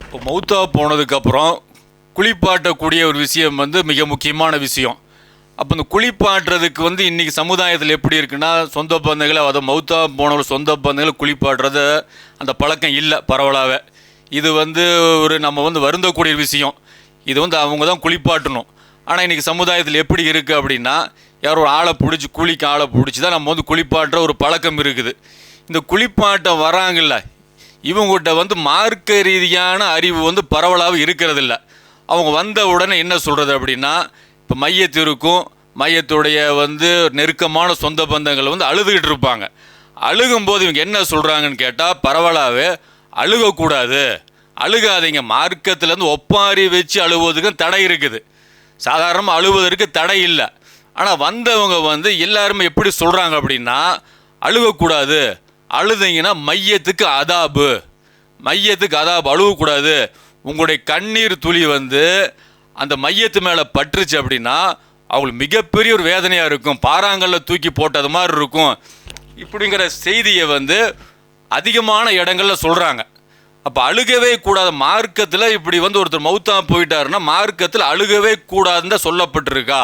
இப்போ மௌத்தா போனதுக்கப்புறம் குளிப்பாட்டக்கூடிய ஒரு விஷயம் வந்து மிக முக்கியமான விஷயம். அப்போ இந்த குளிப்பாட்டுறதுக்கு வந்து இன்றைக்கி சமுதாயத்தில் எப்படி இருக்குன்னா சொந்த பந்தங்களை அதை மௌத்தா போனவர் சொந்த பந்தங்களை குளிப்பாட்டுறது அந்த பழக்கம் இல்லை பரவலாகவே இது வந்து ஒரு நம்ம வந்து வருந்தக்கூடிய விஷயம். இது வந்து அவங்க தான் குளிப்பாட்டணும். ஆனால் இன்றைக்கி சமுதாயத்தில் எப்படி இருக்குது அப்படின்னா யாரோ ஒரு ஆளை பிடிச்சி குளிக்க ஆளை பிடிச்சி தான் நம்ம வந்து குளிப்பாட்டுற ஒரு பழக்கம் இருக்குது. இந்த குளிப்பாட்டம் வராங்கல்ல இவங்ககிட்ட வந்து மார்க்க ரீதியான அறிவு வந்து பரவலாக இருக்கிறதில்ல. அவங்க வந்த உடனே என்ன சொல்கிறது அப்படின்னா இப்போ மையத்திற்கும் மையத்துடைய வந்து நெருக்கமான சொந்த பந்தங்கள் வந்து அழுதுகிட்டு இருப்பாங்க. அழுகும்போது இவங்க என்ன சொல்கிறாங்கன்னு கேட்டால் பரவலாகவே அழுகக்கூடாது. அழுகாதீங்க. மார்க்கத்துலேருந்து ஒப்பாரி வச்சு அழுவதுக்கும் தடை இருக்குது. சாதாரணமாக அழுவதற்கு தடை இல்லை. ஆனால் வந்தவங்க வந்து எல்லாருமே எப்படி சொல்கிறாங்க அப்படின்னா அழுகக்கூடாது. அழுதீங்கன்னா மையத்துக்கு அதாபு. மையத்துக்கு அதாபு. அழுகக்கூடாது. உங்களுடைய கண்ணீர் துளி வந்து அந்த மையத்து மேலே பட்டுருச்சு அப்படின்னா அவங்களுக்கு மிகப்பெரிய ஒரு வேதனையாக இருக்கும். பாறாங்கல்ல தூக்கி போட்டது மாதிரி இருக்கும். இப்படிங்கிற செய்தியை வந்து அதிகமான இடங்களில் சொல்கிறாங்க அப்போ அழுகவே கூடாது. மார்க்கத்தில் இப்படி வந்து ஒருத்தர் மௌத்தா போயிட்டாருன்னா மார்க்கத்தில் அழுகவே கூடாதுன்னு தான் சொல்லப்பட்டிருக்கா?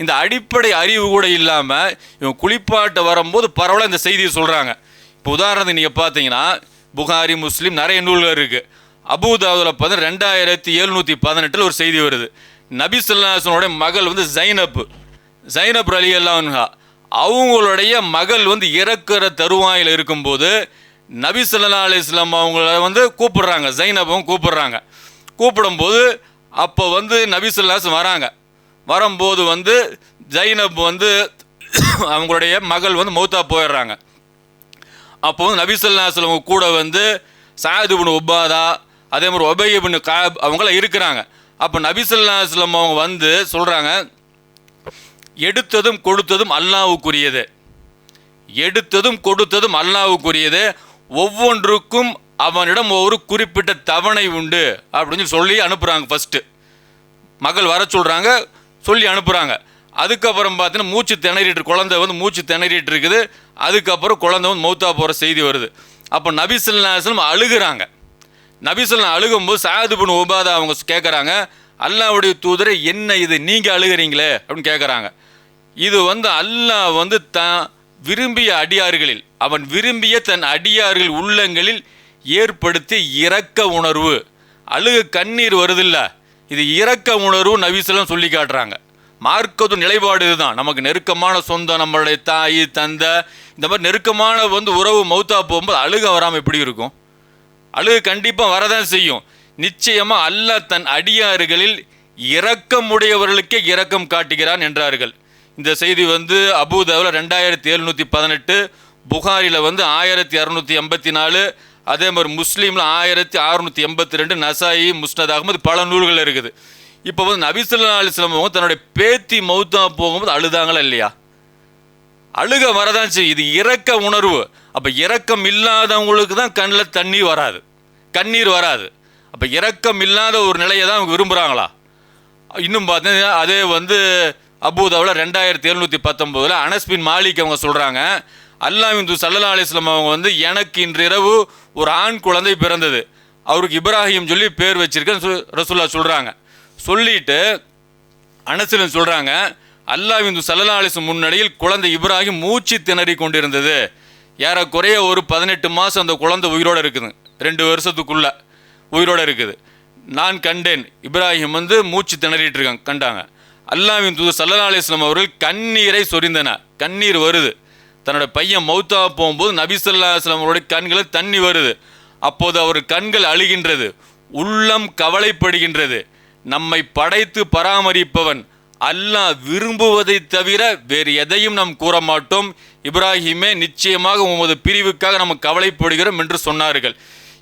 இந்த அடிப்படை அறிவு கூட இல்லாமல் இவன் குளிப்பாட்ட வரும்போது பரவலாக இந்த செய்தியை சொல்கிறாங்க இப்போ உதாரணத்துக்கு நீங்கள் பார்த்தீங்கன்னா புகாரி முஸ்லீம் நிறைய நூல்கள் இருக்குது அபுதாவில் பார்த்து ரெண்டாயிரத்தி எழுநூற்றி பதினெட்டில் ஒரு செய்தி வருது. நபி மகள் வந்து ஜைனப் ஜைனப் அலி அல்லா அவங்களுடைய மகள் வந்து இறக்குற தருவாயில் இருக்கும்போது நபி சொல்லா அலி இஸ்லாம் அவங்கள வந்து கூப்பிடுறாங்க. ஜைனபும் கூப்பிடுறாங்க. கூப்பிடும்போது அப்போ வந்து நபி சொல்லாஸ் வராங்க. வரும்போது வந்து ஜைனப் வந்து அவங்களுடைய மகள் வந்து மௌத்தா போயிடுறாங்க. அப்போ வந்து நபி கூட வந்து சாயது பின் உபாதா அதே மாதிரி ஒபை பின் காப் அவங்களாம் இருக்கிறாங்க. அப்போ நபிசல்லாஸ்லம் அவங்க வந்து சொல்கிறாங்க எடுத்ததும் கொடுத்ததும் அல்லாவுக்குரியது எடுத்ததும் கொடுத்ததும் அல்லாவுக்குரியது ஒவ்வொன்றுக்கும் அவனிடம் ஒரு குறிப்பிட்ட தவணை உண்டு அப்படின்னு சொல்லி அனுப்புகிறாங்க ஃபஸ்ட்டு மகள் வர சொல்கிறாங்க சொல்லி அனுப்புகிறாங்க அதுக்கப்புறம் பார்த்தீங்கன்னா மூச்சு திணறிட்டு குழந்தை வந்து மூச்சு திணறிட்டு இருக்குது. அதுக்கப்புறம் குழந்தை வந்து மௌத்தா போகிற செய்தி வருது. அப்போ நபிசுல்லாஸ்லம் அழுகிறாங்க. நபிசுல்லாம் அழுகும்போது சாது பின் உபாதா அவங்க கேட்குறாங்க அல்லாவுடைய தூதரை என்ன இது? நீங்கள் அழுகிறீங்களே? அப்படின்னு கேட்குறாங்க இது வந்து அல்லாஹ் வந்து தான் விரும்பிய அடியார்களில் அவன் விரும்பிய தன் அடியார்கள் உள்ளங்களில் ஏற்படுத்தி இரக்க உணர்வு. அழுக கண்ணீர் வருதில்ல. இது இரக்க உணர்வு நவீசலும் சொல்லி காட்டுறாங்க. மார்க்கது நிலைப்பாடு இதுதான். நமக்கு நெருக்கமான சொந்தம் நம்மளுடைய தாய் தந்தை இந்த மாதிரி நெருக்கமான வந்து உறவு மௌத்தா போகும்போது அழுக வராமல் எப்படி இருக்கும்? அழுகு கண்டிப்பாக வரதான் செய்யும். நிச்சயமாக அல்லாஹ் தன் அடியாறுகளில் இரக்கமுடையவர்களுக்கே இரக்கம் காட்டுகிறான் என்றார்கள். இந்த செய்தி வந்து அபுதாவில் ரெண்டாயிரத்தி எழுநூற்றி பதினெட்டு புகாரில் வந்து ஆயிரத்தி இரநூத்தி எண்பத்தி நாலு அதே மாதிரி முஸ்லீமில் ஆயிரத்தி அறுநூற்றி எண்பத்தி ரெண்டு நசாயி முஸ்னத் அகமது பல நூல்கள் இருக்குது. இப்போ வந்து நபிசுல்லா அலிஸ்லாம் அவங்க தன்னுடைய பேத்தி மௌத்தா போகும்போது அழுதாங்களா இல்லையா? அழுக வரதான் செய்யும். இது இறக்க உணர்வு. அப்போ இறக்கம் இல்லாதவங்களுக்கு தான் கண்ணில் தண்ணி வராது. கண்ணீர் வராது. அப்போ இறக்கம் இல்லாத ஒரு நிலையை தான் அவங்க விரும்புகிறாங்களா இன்னும் பார்த்தீங்கன்னா அதே வந்து அபூதாவில் ரெண்டாயிரத்தி எழுநூற்றி பத்தொம்போதில் அனஸ்பின் மாலிக் அவங்க சொல்கிறாங்க அல்லாஹ் இந்து சல்லா அலிஸ்லாம் அவங்க வந்து எனக்கு இன்றிரவு ஒரு ஆண் குழந்தை பிறந்தது. அவருக்கு இப்ராஹிம் சொல்லி பேர் வச்சிருக்கேன்னு சொல் ரசுல்லா சொல்கிறாங்க சொல்லிட்டு அனசிலன் சொல்கிறாங்க அல்லாஹிந்து சல்லா அலிஸ்லம் முன்னணியில் குழந்தை இப்ராஹிம் மூச்சு திணறி கொண்டிருந்தது. ஏறக்குறைய ஒரு பதினெட்டு மாதம் அந்த குழந்தை உயிரோடு இருக்குது. ரெண்டு வருஷத்துக்குள்ள உயிரோடு இருக்குது. நான் கண்டேன். இப்ராஹிம் வந்து மூச்சு திணறிட்டு இருக்காங்க. கண்டாங்க. அல்லாவின் தூது சல்லா அலிஸ்லாம் அவர்கள் கண்ணீரை சொரிந்தன கண்ணீர் வருது. தன்னோட பையன் மௌத்தா போகும்போது நபி சொல்லா அவருடைய கண்களில் தண்ணி வருது. அப்போது அவர் கண்கள் அழுகின்றது. உள்ளம் கவலைப்படுகின்றது. நம்மை படைத்து பராமரிப்பவன் அல்லாஹ் விரும்புவதை தவிர வேறு எதையும் நாம் கூற மாட்டோம். இப்ராஹிமே நிச்சயமாக உமது பிரிவுக்காக நம்ம கவலைப்படுகிறோம் என்று சொன்னார்கள்.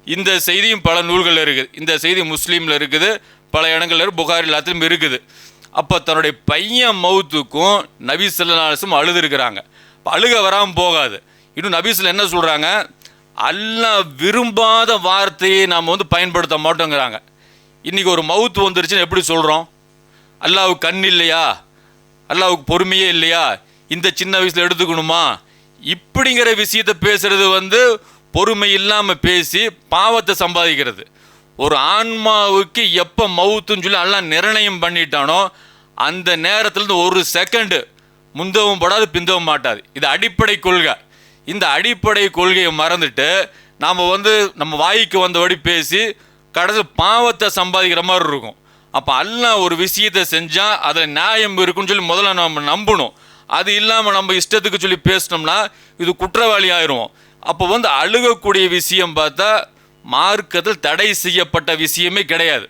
இந்த செய்தியும் பல நூல்கள் இருக்குது. இந்த செய்தி முஸ்லீமில் இருக்குது. பல இடங்கள்ல புகார் எல்லாத்திலும் இருக்குது. அப்போ தன்னுடைய பையன் மௌத்துக்கும் நபி சொல்லலாசும் அழுதுருக்கிறாங்க. அழுக வராமல் போகாது. இன்னும் நபீஸில் என்ன சொல்கிறாங்க அல்லா விரும்பாத வார்த்தையை நாம் வந்து பயன்படுத்த மாட்டோங்கிறாங்க. இன்றைக்கி ஒரு மவுத்து வந்துருச்சுன்னு எப்படி சொல்கிறோம் அல்லாவுக்கு கண் இல்லையா? அல்லாவுக்கு பொறுமையே இல்லையா? இந்த சின்ன வயசில் எடுத்துக்கணுமா? இப்படிங்கிற விஷயத்த பேசுகிறது வந்து பொறுமை இல்லாமல் பேசி பாவத்தை சம்பாதிக்கிறது. ஒரு ஆன்மாவுக்கு எப்போ மவுத்துன்னு சொல்லி எல்லாம் நிர்ணயம் பண்ணிட்டானோ அந்த நேரத்துலேருந்து ஒரு செகண்டு முந்தவும் படாது பிந்தவும் மாட்டாது. இது அடிப்படை கொள்கை. இந்த அடிப்படை கொள்கையை மறந்துட்டு நாம் வந்து நம்ம வாய்க்கு வந்தபடி பேசி கடைசி பாவத்தை சம்பாதிக்கிற மாதிரி இருக்கும். அப்போ அல்ல ஒரு விஷயத்தை செஞ்சால் அதில் நியாயம் இருக்குன்னு சொல்லி முதல்ல நம்ம நம்பணும். அது இல்லாமல் நம்ம இஷ்டத்துக்கு சொல்லி பேசினோம்னா இது குற்றவாளி ஆயிரும் அப்போ வந்து அழுகக்கூடிய விஷயம் பார்த்தா மார்க்கத்தில் தடை செய்யப்பட்ட விஷயமே கிடையாது.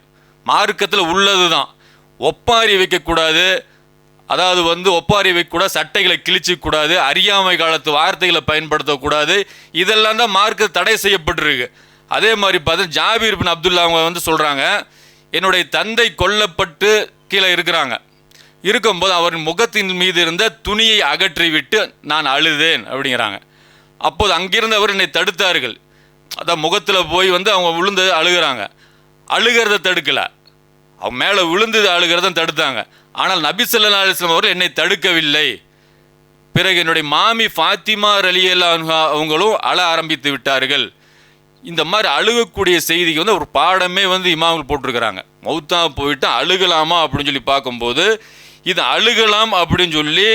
மார்க்கத்தில் உள்ளது தான் ஒப்பாரி வைக்கக்கூடாது. அதாவது வந்து ஒப்பாரி வைக்கக்கூடாது சட்டைகளை கிழிச்சிக்கூடாது அறியாமை காலத்து வார்த்தைகளை பயன்படுத்தக்கூடாது இதெல்லாம் தான் மார்க்கு தடை செய்யப்பட்டிருக்கு. அதே மாதிரி பார்த்தா ஜாபீர் பின் அப்துல்லா அவங்க வந்து சொல்கிறாங்க என்னுடைய தந்தை கொல்லப்பட்டு கீழே இருக்கிறாங்க. இருக்கும்போது அவரின் முகத்தின் மீது இருந்த துணியை அகற்றிவிட்டு நான் அழுதேன் அப்படிங்கிறாங்க. அப்போது அங்கிருந்தவர் என்னை தடுத்தார்கள். அதான் முகத்தில் போய் வந்து அவங்க விழுந்து அழுகிறாங்க. அழுகிறத தடுக்கலை. அவன் மேலே விழுந்து அழுகிறத தடுத்தாங்க. ஆனால் நபி ஸல்லல்லாஹு அலைஹி அவர்கள் என்னை தடுக்கவில்லை. பிறகு என்னுடைய மாமி ஃபாத்திமா ரலியல்லா அவங்களும் அழ ஆரம்பித்து விட்டார்கள். இந்த மாதிரி அழுகக்கூடிய செய்திக்கு வந்து ஒரு பாடமே வந்து இமாம்கள் போட்டிருக்கிறாங்க. மௌத்தா போயிட்டு அழுகலாமா அப்படின்னு சொல்லி பார்க்கும்போது இது அழுகலாம் அப்படின்னு சொல்லி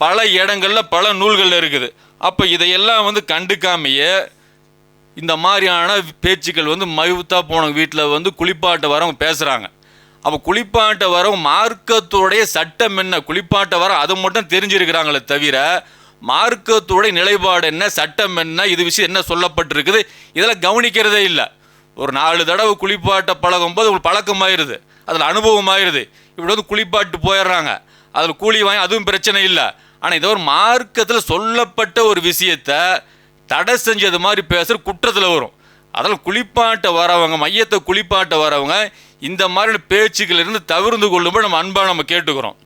பல இடங்களில் பல நூல்கள் இருக்குது. அப்போ இதையெல்லாம் வந்து கண்டுக்காமையே இந்த மாதிரியான பேச்சுக்கள் வந்து மயூத்தா போன வீட்டில் வந்து குளிப்பாட்ட வரவங்க பேசுகிறாங்க அப்போ குளிப்பாட்ட வரம் மார்க்கத்துடைய சட்டம் என்ன? குளிப்பாட்ட வர அது மட்டும் தெரிஞ்சிருக்கிறாங்களே தவிர மார்க்கத்துடைய நிலைப்பாடு என்ன? சட்டம் என்ன? இது விஷயம் என்ன சொல்லப்பட்டிருக்குது? இதெல்லாம் கவனிக்கிறதே இல்லை. ஒரு நாலு தடவை குளிப்பாட்ட பழகும் போது உங்களுக்கு பழக்கமாயிருது. அதில் அனுபவமாயிருது. இப்படி வந்து குளிப்பாட்டு போயிடுறாங்க. அதில் கூலி வாங்கி அதுவும் பிரச்சனை இல்லை. ஆனால் இதை ஒரு மார்க்கத்தில் சொல்லப்பட்ட ஒரு விஷயத்தை தடை செஞ்சது மாதிரி பேசுகிற குற்றத்தில் வரும். அதனால் குளிப்பாட்ட வரவங்க மையத்தை குளிப்பாட்ட வரவங்க இந்த மாதிரி பேச்சுக்கள் இருந்து தவிர்ந்து கொள்ளும்போது நம்ம அன்பா நம்ம கேட்டுக்கிறோம்.